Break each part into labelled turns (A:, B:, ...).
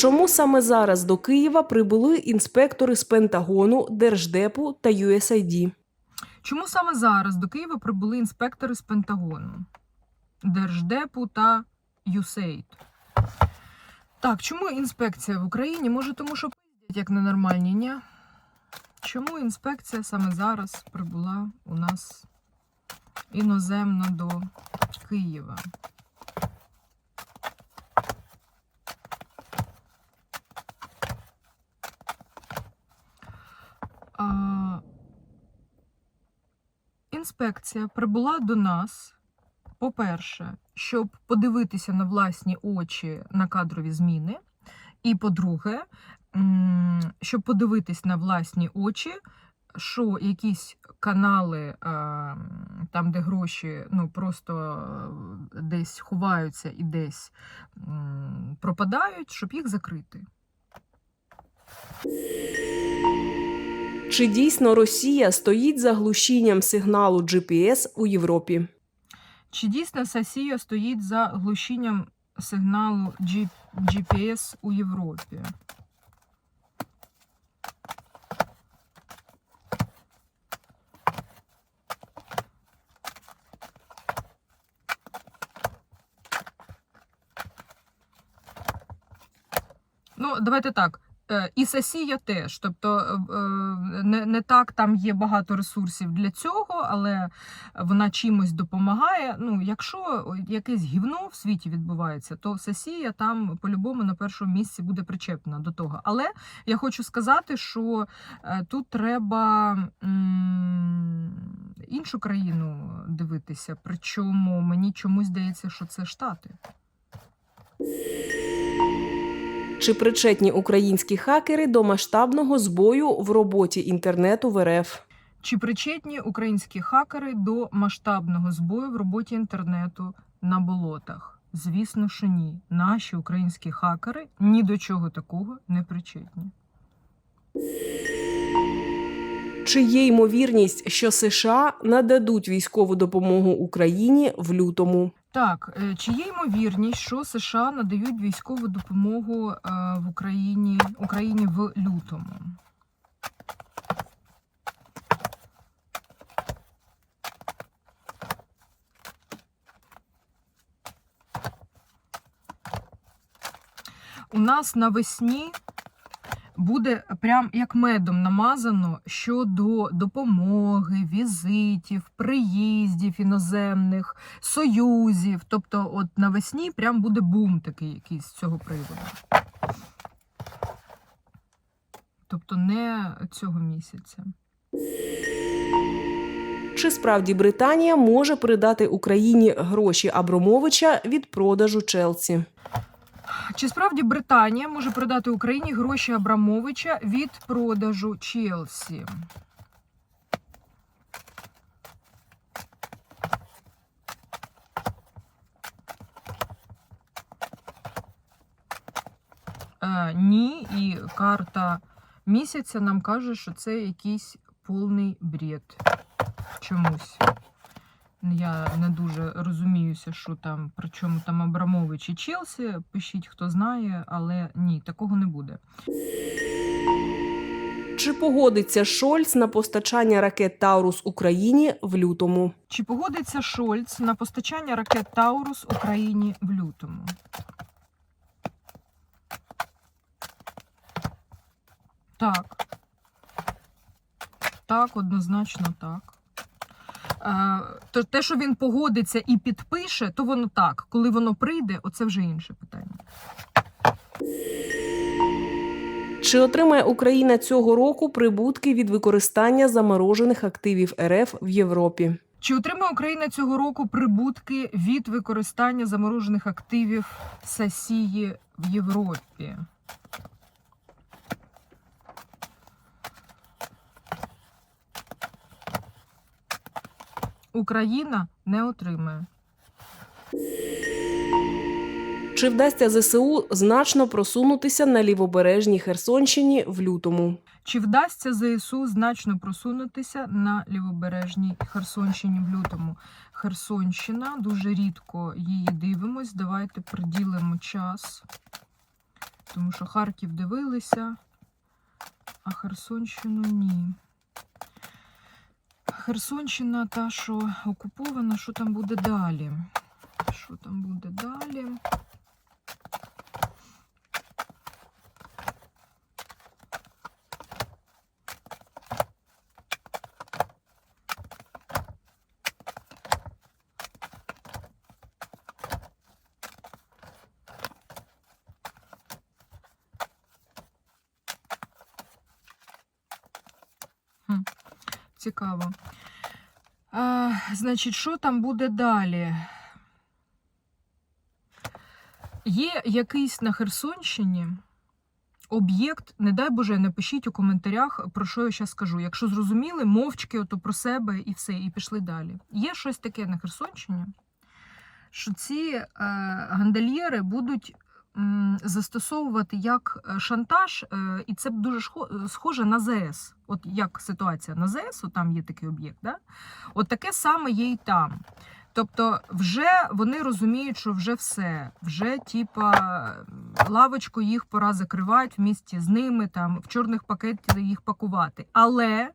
A: Чому саме зараз до Києва прибули інспектори з Пентагону, Держдепу та USAID?
B: Чому саме зараз до Києва прибули інспектори з Пентагону, Держдепу та USAID? Так, чому інспекція в Україні? Може, тому що пиздять як ненормальні, ні? Чому інспекція саме зараз прибула у нас іноземно до Києва? Інспекція прибула до нас, по-перше, щоб подивитися на власні очі на кадрові зміни. І по-друге, щоб подивитись на власні очі, що якісь канали, там, де гроші ну, просто е, десь ховаються і десь пропадають, щоб їх закрити.
A: Чи дійсно Росія стоїть за глушінням сигналу GPS у Європі?
B: Чи дійсно Сасія стоїть за глушінням сигналу GPS у Європі? Ну, давайте так. Е, І Сасія теж. Тобто е, е, не, не так там є багато ресурсів для цього, але вона чимось допомагає. Ну, якщо якесь гівно в світі відбувається, то Сасія там по-любому на першому місці буде причеплена до того. Але я хочу сказати, що тут треба іншу країну дивитися. Причому мені чомусь здається, що це Штати.
A: Чи причетні українські хакери до масштабного збою в роботі інтернету в РФ?
B: Чи причетні українські хакери до масштабного збою в роботі інтернету на болотах? Звісно, що ні. Наші українські хакери ні до чого такого не причетні.
A: Чи є ймовірність, що США нададуть військову допомогу Україні в лютому?
B: Так, е, чи є ймовірність, що США надають військову допомогу е, в Україні Україні в лютому? У нас навесні буде прям як медом намазано щодо допомоги, візитів, приїздів іноземних, союзів. Тобто, от навесні прям буде бум такий якийсь з цього приводу. Тобто не цього місяця.
A: Чи справді Британія може передати Україні гроші Абромовича від продажу Челсі?
B: Чи справді Британія може продати Україні гроші Абрамовича від продажу Челсі? Е, ні, і карта місяця нам каже, що це якийсь повний бред. Чомусь. Я не дуже розуміюся, що там, при чому там Абрамович і Челсі. Пишіть, хто знає, але ні, такого не буде.
A: Чи погодиться Шольц на постачання ракет Таурус Україні в лютому?
B: Чи погодиться Шольц на постачання ракет Таурус Україні в лютому? Так. Так, однозначно так. Е, то те, що він погодиться і підпише, то воно так. Коли воно прийде, оце вже інше питання.
A: Чи отримає Україна цього року прибутки від використання заморожених активів РФ в Європі?
B: Чи отримає Україна цього року прибутки від використання заморожених активів Сасії в Європі? Україна не отримає.
A: Чи вдасться ЗСУ значно просунутися на лівобережній Херсонщині в лютому?
B: Чи вдасться ЗСУ значно просунутися на лівобережній Херсонщині в лютому? Херсонщина дуже рідко її дивимось. Давайте приділимо час Тому що Харків дивилися, а Херсонщину ні. Херсонщина та, що окупована, що там буде далі? Що там буде далі? Цікаво. А, значить, що там буде далі? Є якийсь на Херсонщині об'єкт, не дай Боже, напишіть у коментарях, про що я зараз скажу. Якщо зрозуміли, мовчки ото про себе і все, і пішли далі. Є щось таке на Херсонщині, що ці е, гандальєри будуть застосовувати як е, шантаж, е, і це дуже схоже на ЗС. От як ситуація на ЗС, от там є такий об'єкт, да? от таке саме є і там. Тобто, вже вони розуміють, що вже все, вже типа лавочку їх пора закривати в місті з ними, там в чорних пакетах їх пакувати. Але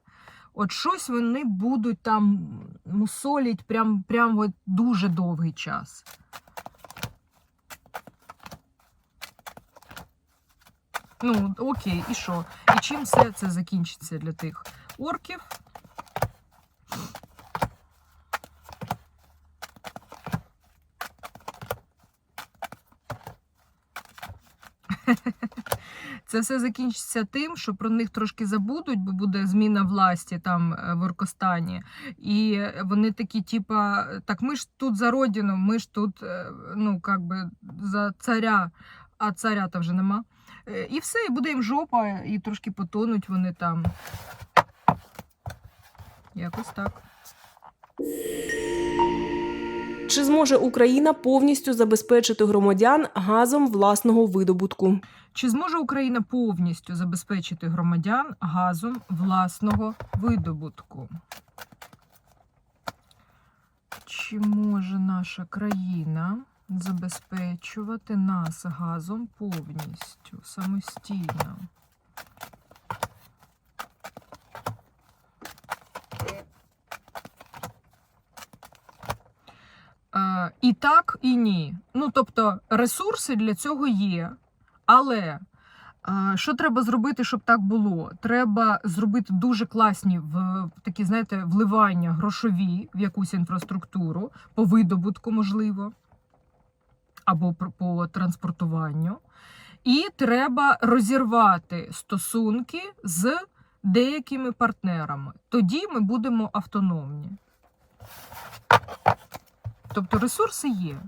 B: от щось вони будуть там мусолять прям, прям от дуже довгий час. Ну, окей, і що? І чим все це закінчиться для тих орків? Це все закінчиться тим, що про них трошки забудуть, бо буде зміна власті там е, в Оркостані. І вони такі, типа, так ми ж тут за родину, ми ж тут, е, ну, как би, за царя, а царя там вже нема. Е, І все, і буде їм жопа, і трошки потонуть вони там. Якось так.
A: Чи зможе Україна повністю забезпечити громадян газом власного видобутку?
B: Чи зможе Україна повністю забезпечити громадян газом власного видобутку? Чи може наша країна забезпечувати нас газом повністю самостійно? Е, і так, і ні. Ну, тобто, ресурси для цього є. Але е, що треба зробити, щоб так було? Треба зробити дуже класні в такі, знаєте, вливання грошові в якусь інфраструктуру, по видобутку, можливо, або по транспортуванню. І треба розірвати стосунки з деякими партнерами. Тоді ми будемо автономні. Тобто ресурси є.